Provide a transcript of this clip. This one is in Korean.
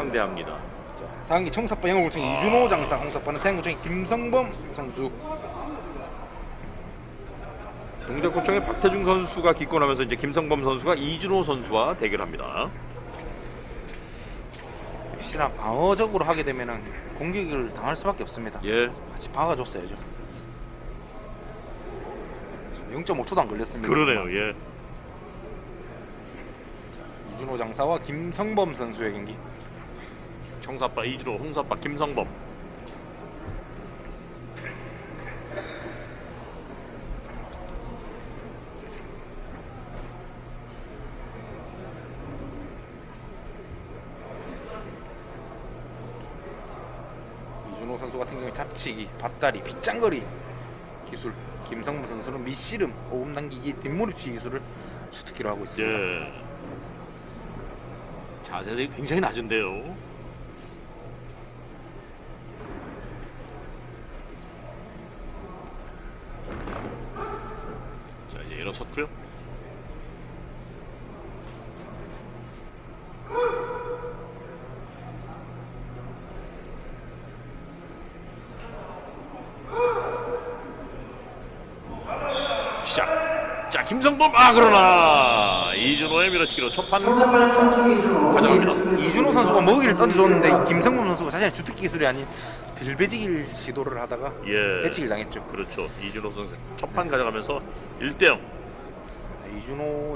상대합니다. 다음기 청사빠 영어공청 이준호 장사 홍사빠는 태양구청 김성범 선수 동작구청의 박태중 선수가 기권하면서 이제 김성범 선수가 이준호 선수와 대결합니다. 역시나 방어적으로 하게 되면은 공격을 당할 수밖에 없습니다. 예, 같이 박아줬어야죠. 0.5초도 안 걸렸습니다. 그러네요. 예. 이준호 장사와 김성범 선수의 경기. 청사빠 이준호, 홍사빠 김성범. 이준호 선수 같은 경우에 잡치기, 밭다리, 빗장거리 기술. 김성범 선수는 밑씨름, 오금 당기기, 뒷무릎치기 기술을 주특기로 하고 있습니다. 예. 자세들이 굉장히 낮은데요. 자 이제 일어섰고요. 시작. 자 김성범 아 그러나 이준호의 밀어치기로 첫판 가져갑니다. 이준호 선수가 먹이를 던져줬는데 김성범 선수가 자신의 주특기 기술이 아닌 들배지기를 시도를 하다가 예. 배치기를 당했죠. 그렇죠. 이준호 선수 첫판 가져가면서 1대 0. 이준호